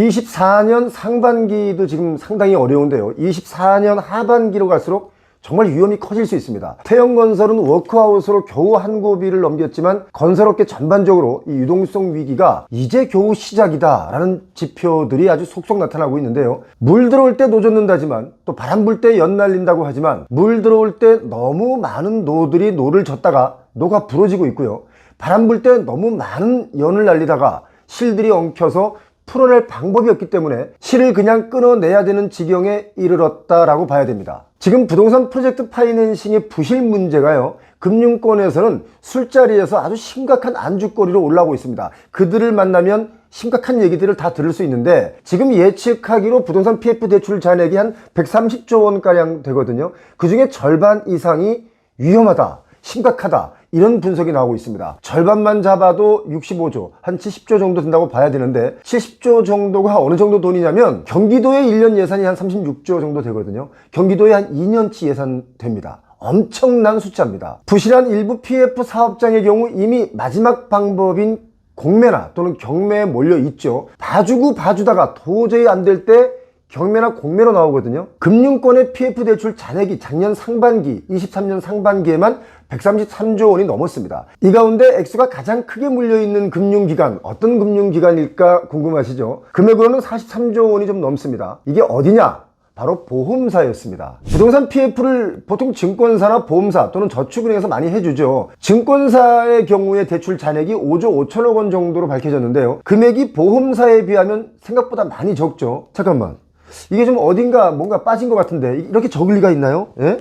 24년 상반기도 지금 상당히 어려운데요. 24년 하반기로 갈수록 정말 위험이 커질 수 있습니다. 태형건설은 워크아웃으로 겨우 한 고비를 넘겼지만 건설업계 전반적으로 이 유동성 위기가 이제 겨우 시작이다라는 지표들이 아주 속속 나타나고 있는데요. 물 들어올 때 노젓는다지만 또 바람 불 때 연 날린다고 하지만 물 들어올 때 너무 많은 노들이 노를 젓다가 노가 부러지고 있고요. 바람 불 때 너무 많은 연을 날리다가 실들이 엉켜서 풀어낼 방법이 없기 때문에 실을 그냥 끊어내야 되는 지경에 이르렀다라고 봐야 됩니다. 지금 부동산 프로젝트 파이낸싱의 부실 문제가요. 금융권에서는 술자리에서 아주 심각한 안주거리로 올라오고 있습니다. 그들을 만나면 심각한 얘기들을 다 들을 수 있는데 지금 예측하기로 부동산 PF 대출 잔액이 한 130조 원가량 되거든요. 그 중에 절반 이상이 위험하다, 심각하다, 이런 분석이 나오고 있습니다. 절반만 잡아도 65조, 한 70조 정도 된다고 봐야 되는데 70조 정도가 어느 정도 돈이냐면 경기도의 1년 예산이 한 36조 정도 되거든요. 경기도에 한 2년치 예산 됩니다. 엄청난 숫자입니다. 부실한 일부 PF 사업장의 경우 이미 마지막 방법인 공매나 또는 경매에 몰려 있죠. 봐주고 봐주다가 도저히 안 될 때 경매나 공매로 나오거든요. 금융권의 PF 대출 잔액이 작년 상반기, 23년 상반기에만 133조 원이 넘었습니다. 이 가운데 액수가 가장 크게 물려있는 금융기관, 어떤 금융기관일까 궁금하시죠? 금액으로는 43조 원이 좀 넘습니다. 이게 어디냐? 바로 보험사였습니다. 부동산 PF를 보통 증권사나 보험사 또는 저축은행에서 많이 해주죠. 증권사의 경우에 대출 잔액이 5조 5천억 원 정도로 밝혀졌는데요. 금액이 보험사에 비하면 생각보다 많이 적죠. 잠깐만. 이게 좀 어딘가 뭔가 빠진 것 같은데 이렇게 적을 리가 있나요? 예?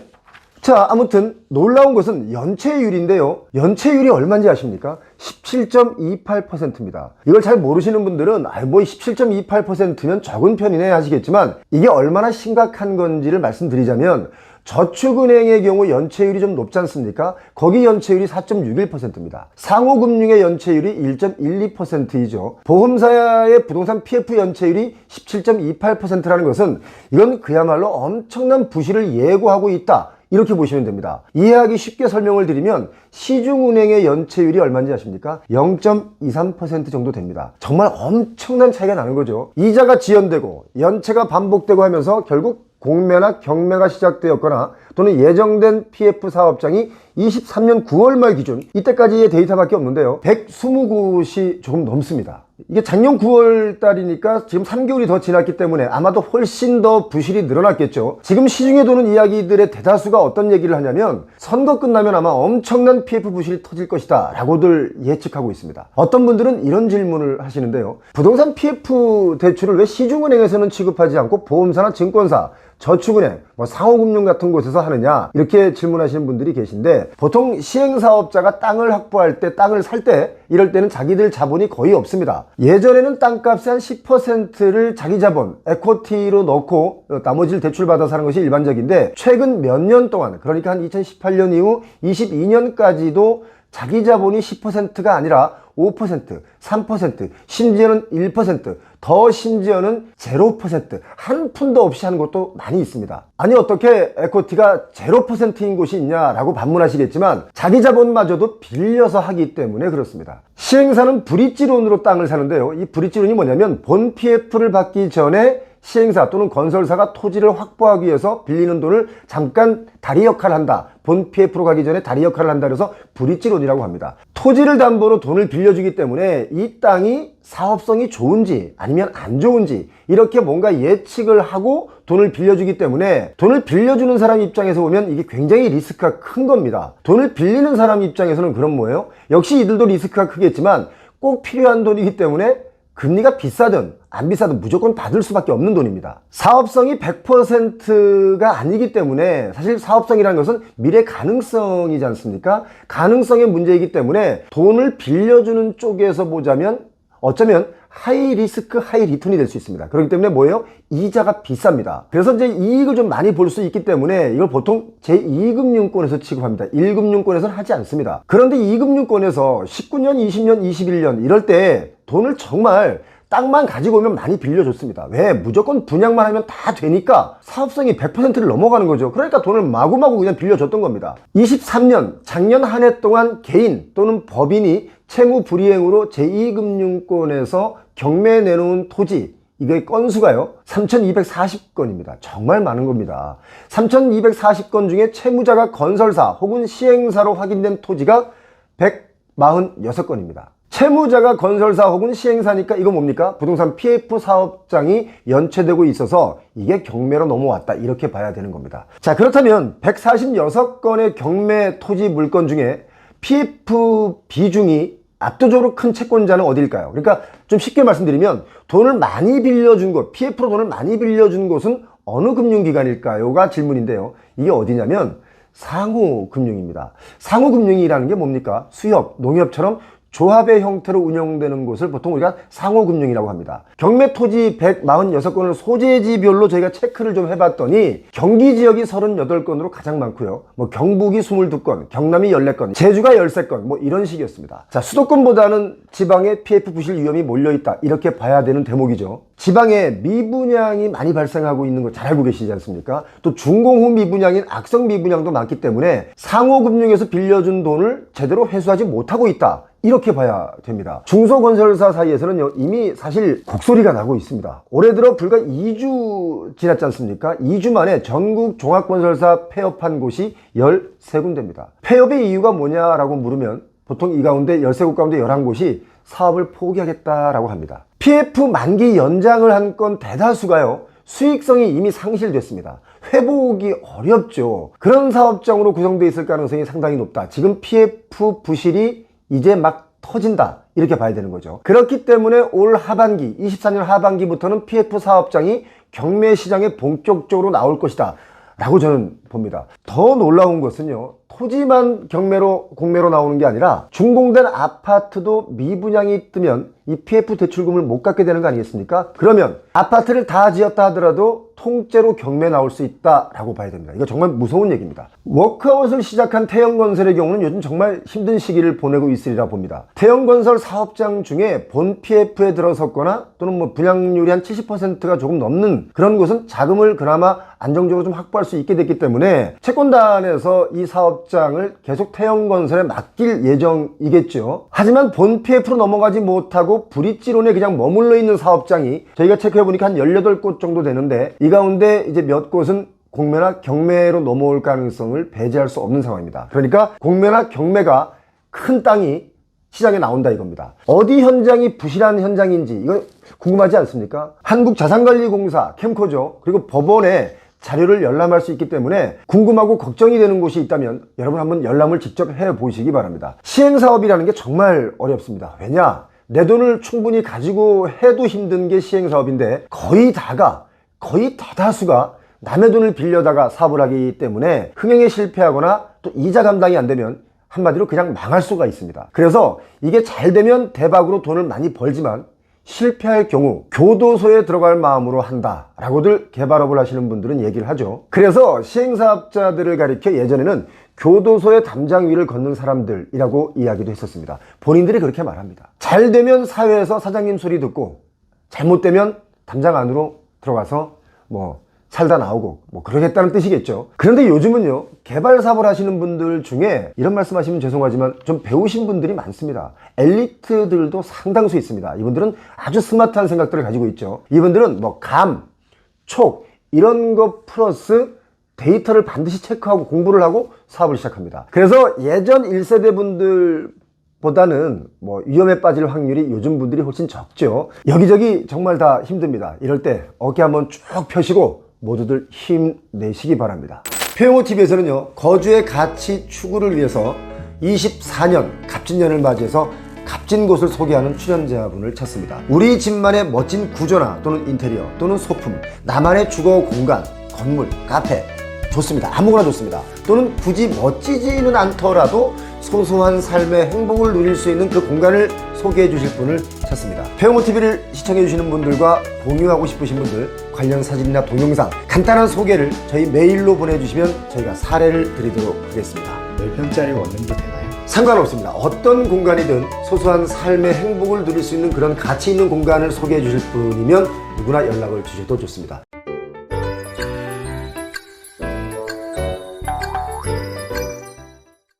자, 아무튼 놀라운 것은 연체율인데요. 연체율이 얼마인지 아십니까? 17.28%입니다. 이걸 잘 모르시는 분들은 아, 뭐 17.28%면 적은 편이네 하시겠지만 이게 얼마나 심각한 건지를 말씀드리자면 저축은행의 경우 연체율이 좀 높지 않습니까? 거기 연체율이 4.61%입니다. 상호금융의 연체율이 1.12%이죠. 보험사의 부동산 PF 연체율이 17.28%라는 것은 이건 그야말로 엄청난 부실을 예고하고 있다. 이렇게 보시면 됩니다. 이해하기 쉽게 설명을 드리면 시중은행의 연체율이 얼마인지 아십니까? 0.23% 정도 됩니다. 정말 엄청난 차이가 나는 거죠. 이자가 지연되고 연체가 반복되고 하면서 결국 공매나 경매가 시작되었거나 또는 예정된 PF 사업장이 23년 9월 말 기준 이때까지의 데이터밖에 없는데요. 120곳이 조금 넘습니다. 이게 작년 9월 달이니까 지금 3개월이 더 지났기 때문에 아마도 훨씬 더 부실이 늘어났겠죠. 지금 시중에 도는 이야기들의 대다수가 어떤 얘기를 하냐면 선거 끝나면 아마 엄청난 PF 부실이 터질 것이다 라고들 예측하고 있습니다. 어떤 분들은 이런 질문을 하시는데요. 부동산 PF 대출을 왜 시중은행에서는 취급하지 않고 보험사나 증권사 저축은행, 뭐 상호금융 같은 곳에서 하느냐 이렇게 질문하시는 분들이 계신데 보통 시행사업자가 땅을 확보할 때 땅을 살 때 이럴 때는 자기들 자본이 거의 없습니다. 예전에는 땅값의 한 10%를 자기 자본, 에코티로 넣고 나머지를 대출받아서 하는 것이 일반적인데 최근 몇 년 동안 그러니까 한 2018년 이후 22년까지도 자기 자본이 10%가 아니라 5%, 3%, 심지어는 1%, 더 심지어는 0%한 푼도 없이 하는 것도 많이 있습니다. 아니 어떻게 에코티가 0%인 곳이 있냐라고 반문하시겠지만 자기 자본마저도 빌려서 하기 때문에 그렇습니다. 시행사는 브릿지론으로 땅을 사는데요. 이 브릿지론이 뭐냐면 본 PF를 받기 전에 시행사 또는 건설사가 토지를 확보하기 위해서 빌리는 돈을 잠깐 다리 역할을 한다. 본 PF로 가기 전에 다리 역할을 한다 그래서 브릿지론이라고 합니다. 토지를 담보로 돈을 빌려주기 때문에 이 땅이 사업성이 좋은지 아니면 안 좋은지 이렇게 뭔가 예측을 하고 돈을 빌려주기 때문에 돈을 빌려주는 사람 입장에서 보면 이게 굉장히 리스크가 큰 겁니다. 돈을 빌리는 사람 입장에서는 그럼 뭐예요? 역시 이들도 리스크가 크겠지만 꼭 필요한 돈이기 때문에 금리가 비싸든 안 비싸든 무조건 받을 수밖에 없는 돈입니다. 사업성이 100%가 아니기 때문에 사실 사업성이라는 것은 미래 가능성이지 않습니까? 가능성의 문제이기 때문에 돈을 빌려주는 쪽에서 보자면 어쩌면 하이 리스크 하이 리턴이 될 수 있습니다. 그렇기 때문에 뭐예요? 이자가 비쌉니다. 그래서 이제 이익을 좀 많이 볼 수 있기 때문에 이걸 보통 제2금융권에서 취급합니다. 1금융권에서는 하지 않습니다. 그런데 2금융권에서 19년, 20년, 21년 이럴 때 돈을 정말 땅만 가지고 오면 많이 빌려줬습니다. 왜? 무조건 분양만 하면 다 되니까 사업성이 100%를 넘어가는 거죠. 그러니까 돈을 마구마구 그냥 빌려줬던 겁니다. 23년, 작년 한 해 동안 개인 또는 법인이 채무 불이행으로 제2금융권에서 경매 내놓은 토지 이게 건수가요 3240건입니다 정말 많은 겁니다 3240건 중에 채무자가 건설사 혹은 시행사로 확인된 토지가 146건입니다 채무자가 건설사 혹은 시행사니까 이거 뭡니까? 부동산 PF 사업장이 연체되고 있어서 이게 경매로 넘어왔다 이렇게 봐야 되는 겁니다 자 그렇다면 146건의 경매 토지 물건 중에 PF 비중이 압도적으로 큰 채권자는 어딜까요? 그러니까 좀 쉽게 말씀드리면 돈을 많이 빌려준 곳, PF로 돈을 많이 빌려준 곳은 어느 금융기관일까요?가 질문인데요. 이게 어디냐면 상호금융입니다. 상호금융이라는 게 뭡니까? 수협, 농협처럼 조합의 형태로 운영되는 곳을 보통 우리가 상호금융이라고 합니다. 경매 토지 146건을 소재지별로 저희가 체크를 좀 해봤더니 경기 지역이 38건으로 가장 많고요. 뭐 경북이 22건, 경남이 14건, 제주가 13건 뭐 이런 식이었습니다. 자, 수도권보다는 지방에 PF 부실 위험이 몰려있다. 이렇게 봐야 되는 대목이죠. 지방에 미분양이 많이 발생하고 있는 거 잘 알고 계시지 않습니까? 또 준공후 미분양인 악성 미분양도 많기 때문에 상호금융에서 빌려준 돈을 제대로 회수하지 못하고 있다. 이렇게 봐야 됩니다. 중소건설사 사이에서는 이미 사실 곡소리가 나고 있습니다. 올해 들어 불과 2주 지났지 않습니까? 2주 만에 전국 종합건설사 폐업한 곳이 13군데입니다. 폐업의 이유가 뭐냐라고 물으면 보통 이 가운데 13곳 가운데 11곳이 사업을 포기하겠다라고 합니다. PF 만기 연장을 한 건 대다수가요. 수익성이 이미 상실됐습니다. 회복이 어렵죠. 그런 사업장으로 구성되어 있을 가능성이 상당히 높다. 지금 PF 부실이 이제 막 터진다. 이렇게 봐야 되는 거죠. 그렇기 때문에 올 하반기, 24년 하반기부터는 PF 사업장이 경매 시장에 본격적으로 나올 것이다. 라고 저는 봅니다. 더 놀라운 것은요. 토지만 경매로 공매로 나오는 게 아니라 준공된 아파트도 미분양이 뜨면 이 PF 대출금을 못 갚게 되는 거 아니겠습니까? 그러면 아파트를 다 지었다 하더라도 통째로 경매 나올 수 있다라고 봐야 됩니다. 이거 정말 무서운 얘기입니다. 워크아웃을 시작한 태영건설의 경우는 요즘 정말 힘든 시기를 보내고 있으리라 봅니다. 태영건설 사업장 중에 본 PF에 들어섰거나 또는 뭐 분양률이 한 70%가 조금 넘는 그런 곳은 자금을 그나마 안정적으로 좀 확보할 수 있게 됐기 때문에 채권단에서 이 사업장을 계속 태영건설에 맡길 예정이겠죠. 하지만 본 PF로 넘어가지 못하고 브릿지론에 그냥 머물러 있는 사업장이 저희가 체크해보니까 한 18곳 정도 되는데 이 가운데 이제 몇 곳은 공매나 경매로 넘어올 가능성을 배제할 수 없는 상황입니다. 그러니까 공매나 경매가 큰 땅이 시장에 나온다 이겁니다. 어디 현장이 부실한 현장인지 이거 궁금하지 않습니까? 한국자산관리공사, 캠코죠. 그리고 법원에 자료를 열람할 수 있기 때문에 궁금하고 걱정이 되는 곳이 있다면 여러분 한번 열람을 직접 해 보시기 바랍니다. 시행사업이라는 게 정말 어렵습니다. 왜냐? 내 돈을 충분히 가지고 해도 힘든 게 시행사업인데 거의 다가 거의 대다수가 남의 돈을 빌려다가 사업을 하기 때문에 흥행에 실패하거나 또 이자 감당이 안 되면 한마디로 그냥 망할 수가 있습니다. 그래서 이게 잘 되면 대박으로 돈을 많이 벌지만 실패할 경우 교도소에 들어갈 마음으로 한다 라고들 개발업을 하시는 분들은 얘기를 하죠. 그래서 시행사업자들을 가리켜 예전에는 교도소의 담장 위를 걷는 사람들이라고 이야기도 했었습니다. 본인들이 그렇게 말합니다. 잘 되면 사회에서 사장님 소리 듣고 잘못되면 담장 안으로 들어가서 뭐 살다 나오고 뭐 그러겠다는 뜻이겠죠. 그런데 요즘은요 개발 사업을 하시는 분들 중에 이런 말씀하시면 죄송하지만 좀 배우신 분들이 많습니다. 엘리트들도 상당수 있습니다. 이분들은 아주 스마트한 생각들을 가지고 있죠. 이분들은 뭐 감, 촉 이런 거 플러스 데이터를 반드시 체크하고 공부를 하고 사업을 시작합니다. 그래서 예전 1세대 분들 보다는 뭐 위험에 빠질 확률이 요즘 분들이 훨씬 적죠. 여기저기 정말 다 힘듭니다. 이럴 때 어깨 한번 쭉 펴시고 모두들 힘내시기 바랍니다. 표용호TV에서는요, 거주의 가치 추구를 위해서 24년 갑진년을 맞이해서 값진 곳을 소개하는 출연자분을 찾습니다. 우리 집만의 멋진 구조나 또는 인테리어 또는 소품, 나만의 주거 공간, 건물, 카페 좋습니다. 아무거나 좋습니다. 또는 굳이 멋지지는 않더라도 소소한 삶의 행복을 누릴 수 있는 그 공간을 소개해 주실 분을 찾습니다. 페어모TV를 시청해 주시는 분들과 공유하고 싶으신 분들 관련 사진이나 동영상 간단한 소개를 저희 메일로 보내주시면 저희가 사례를 드리도록 하겠습니다. 몇 평짜리 원룸도 되나요? 상관없습니다. 어떤 공간이든 소소한 삶의 행복을 누릴 수 있는 그런 가치 있는 공간을 소개해 주실 분이면 누구나 연락을 주셔도 좋습니다.